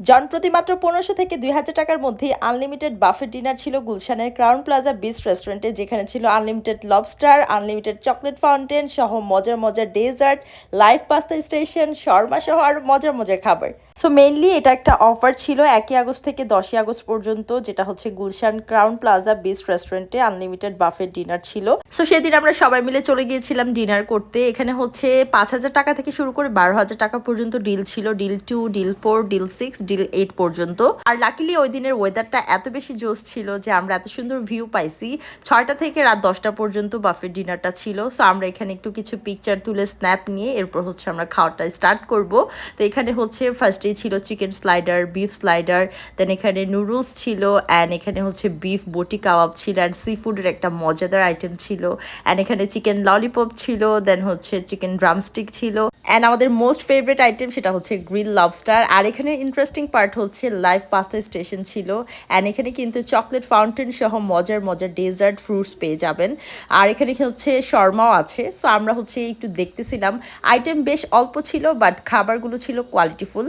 জনপ্রতি মাত্র পনেরোশো থেকে দুই হাজার টাকার মধ্যেই আনলিমিটেড বাফেট ডিনার ছিল গুলশানের ক্রাউন প্লাজা বিচ রেস্টুরেন্টে যেখানে ছিল unlimited lobster unlimited chocolate fountain সহ মজার মজার ডেজার্ট লাইভ পাস্তা স্টেশন শর্মা সহ আর মজার মজার খাবার। সো মেইনলি এটা একটা অফার ছিল একই আগস্ট থেকে দশই আগস্ট পর্যন্ত, যেটা হচ্ছে গুলশান ক্রাউন প্লাজা বিচ রেস্টুরেন্টে আনলিমিটেড বাফেট ডিনার ছিল। সো সেদিন আমরা সবাই মিলে চলে গিয়েছিলাম ডিনার করতে। এখানে হচ্ছে পাঁচ হাজার টাকা থেকে শুরু করে বারো হাজার টাকা পর্যন্ত ডিল ছিল। Deal two deal four deal six deal eight পর্যন্ত। আর লাকিলি ওই দিনের ওয়েদারটা এত বেশি জোস ছিল যে আমরা এত সুন্দর ভিউ পাইছি। ছয়টা থেকে রাত দশটা পর্যন্ত বাফেট ডিনারটা ছিল। সো আমরা এখানে একটু কিছু পিকচার তুলে স্ন্যাপ নিয়ে এরপর হচ্ছে আমরা খাওয়াটা স্টার্ট করব। তো এখানে হচ্ছে ফার্স্টেই ছিল chicken slider beef slider then এখানে নুডলস ছিল অ্যান্ড এখানে হচ্ছে বিফ বটি কাবাব ছিল অ্যান্ড সি ফুডের একটা মজাদার আইটেম ছিল। অ্যান্ড এখানে চিকেন ললিপপ ছিল দেন হচ্ছে চিকেন ড্রামস্টিক ছিল। অ্যান্ড আমাদের মোস্ট ফেভারিট আইটেম সেটা হচ্ছে গ্রিল লবস্টার আর এখানে ইন্টারেস্টিং পার্ট হচ্ছে লাইভ পাস্তা স্টেশন ছিল অ্যান্ড এখানে কিন্তু চকলেট ফাউন্টেন সহ মজার মজার ডেজার্ট ফ্রুটস পেয়ে যাবেন। আর এখানে হচ্ছে শর্মাও আছে সো আমরা হচ্ছে একটু দেখতেছিলাম। আইটেম বেশ অল্প ছিল বাট খাবারগুলো ছিল কোয়ালিটিফুল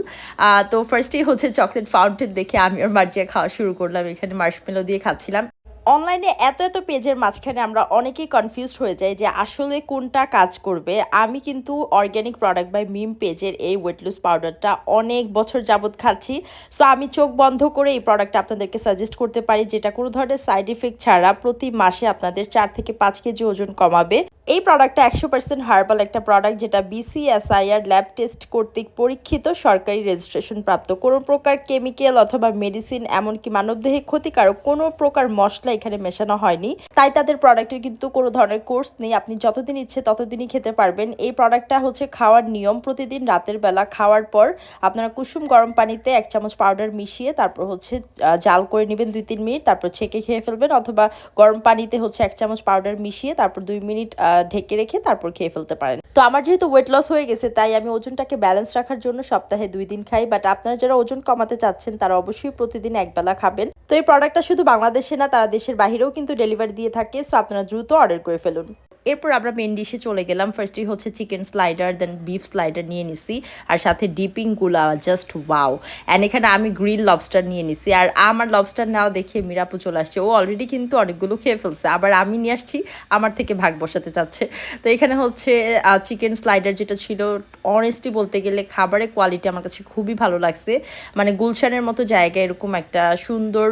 তো ফার্স্টেই হচ্ছে চকলেট ফাউন্টেন দেখে আমি ওর মার্জিয়া খাওয়া শুরু করলাম, এখানে মার্শমেলো দিয়ে খাচ্ছিলাম। অনলাইনে এত এত পেজের মাঝখানে আমরা অনেকেই কনফিউজ হয়ে যাই যে আসলে কোনটা কাজ করবে। আমি কিন্তু অর্গ্যানিক প্রোডাক্ট বাই মিম পেজের এই ওয়েট লুজ পাউডারটা অনেক বছর যাবৎ খাচ্ছি। সো আমি চোখ বন্ধ করে এই প্রোডাক্টটা আপনাদেরকে সাজেস্ট করতে পারি, যেটা কোনো ধরনের সাইড ইফেক্ট ছাড়া প্রতি মাসে আপনাদের চার থেকে পাঁচ কেজি ওজন কমাবে। এই প্রোডাক্টটা একশো পার্সেন্ট হার্বাল একটা প্রোডাক্ট যেটা বিসিএসআইআর ল্যাব টেস্ট কর্তৃক পরীক্ষিত, সরকারি রেজিস্ট্রেশন প্রাপ্ত। কোনো প্রকার কেমিক্যাল অথবা মেডিসিন এমনকি মানবদেহে ক্ষতিকারক কোনো প্রকার মশলা এখানে মেশানো হয়নি। তাই তাদের প্রোডাক্টের কিন্তু কোনো ধরনের কোর্স নেই। আপনি যতদিন ইচ্ছে ততদিনই খেতে পারবেন। এই প্রোডাক্টটা হচ্ছে খাওয়ার নিয়ম। প্রতিদিন রাতের বেলা খাওয়ার পর আপনারা কুসুম গরম পানিতে এক চামচ পাউডার মিশিয়ে তারপর হচ্ছে জাল করে নেবেন দুই তিন মিনিট, তারপর ছেঁকে খেয়ে ফেলবেন। অথবা গরম পানিতে হচ্ছে এক চামচ পাউডার মিশিয়ে তারপর দুই মিনিট ঢেকে রেখে তারপর খেয়ে ফেলতে পারেন। তো আমার যেহেতু ওয়েট লস হয়ে গেছে, তাই আমি ওজনটাকে ব্যালেন্স রাখার জন্য সপ্তাহে দুই দিন খাই। বাট আপনারা যারা ওজন কমাতে চাচ্ছেন, তারা অবশ্যই প্রতিদিন একবেলা খাবেন। তো এই প্রোডাক্টটা শুধু বাংলাদেশে না, তারা দেশের বাইরেও কিন্তু ডেলিভারি দিয়ে থাকে। সো আপনারা দ্রুত অর্ডার করে ফেলুন। এরপর আমরা মেন ডিশে চলে গেলাম। ফার্স্টই হচ্ছে chicken slider then beef slider নিয়ে নিছি। আর সাথে ডিপিংগুলা জাস্ট ওয়াও অ্যান্ড এখানে আমি গ্রিল লবস্টার নিয়ে নিছি। আর আমার লবস্টার নেওয়া দেখে মিরাপু চলে আসছে। ও অলরেডি কিন্তু অনেকগুলো খেয়ে ফেলছে। আবার আমি নিয়ে আসছি, আমার থেকে ভাগ বসাতে চাচ্ছে। তো এখানে হচ্ছে চিকেন স্লাইডার যেটা ছিল অনেস্টলি বলতে গেলে খাবারের কোয়ালিটি আমার কাছে খুবই ভালো লাগছে। মানে গুলশানের মতো জায়গায় এরকম একটা সুন্দর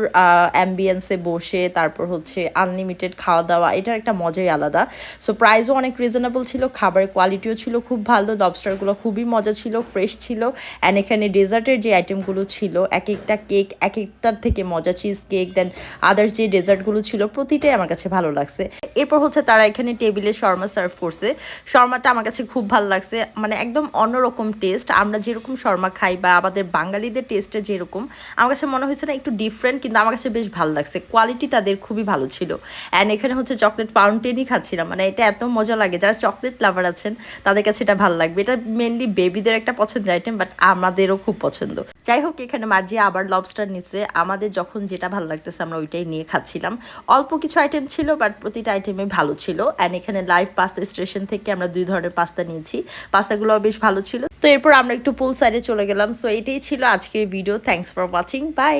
অ্যাম্বিয়েন্সে বসে, তারপর হচ্ছে আনলিমিটেড খাওয়া দাওয়া এটার একটা মজাই আলাদা। সো প্রাইসও অনেক রিজনেবল ছিল, খাবারের কোয়ালিটিও ছিল খুব ভালো লবস্টারগুলো খুবই মজা ছিল ফ্রেশ ছিল অ্যান্ড এখানে ডেজার্টের যে আইটেমগুলো ছিল এক একটা কেক এক একটার থেকে মজা চিজ কেক দেন আদার্স যে ডেজার্টগুলো ছিল, প্রতিটাই আমার কাছে ভালো লাগছে। এরপর হচ্ছে তারা এখানে টেবিলে শর্মা সার্ভ করছে। শর্মাটা আমার কাছে খুব ভালো লাগছে মানে একদম অন্যরকম টেস্ট আমরা যেরকম শর্মা খাই বা আমাদের বাঙালিদের টেস্টে যেরকম, আমার কাছে মনে হয়েছে না একটু ডিফারেন্ট কিন্তু আমার কাছে বেশ ভালো লাগছে। কোয়ালিটি তাদের খুবই ভালো ছিল। অ্যান্ড এখানে হচ্ছে চকলেট ফাউন্টেনই খাচ্ছিলাম মানে এটা এত মজা লাগে। যারা চকলেট লাভার আছেন, তাদের কাছে এটা ভালো লাগবে। এটা মেনলি বেবিদের একটা পছন্দের আইটেম বাট আমাদেরও খুব পছন্দ। যাই হোক, এখানে মার্জিয়া আবার লবস্টার নিচে আমাদের যখন যেটা ভালো লাগতেছে, আমরা ওইটাই নিয়ে খাচ্ছিলাম। অল্প কিছু আইটেম ছিল বাট প্রতিটা আইটেমে ভালো ছিল। অ্যান্ড এখানে লাইভ পাস্তা স্টেশন থেকে আমরা দুই ধরনের পাস্তা নিয়েছি। পাস্তাগুলো বেশ ভালো ছিল। তো এরপর আমরা একটু পুল সাইডে চলে গেলাম। সো এটাই ছিল আজকের video thanks for watching bye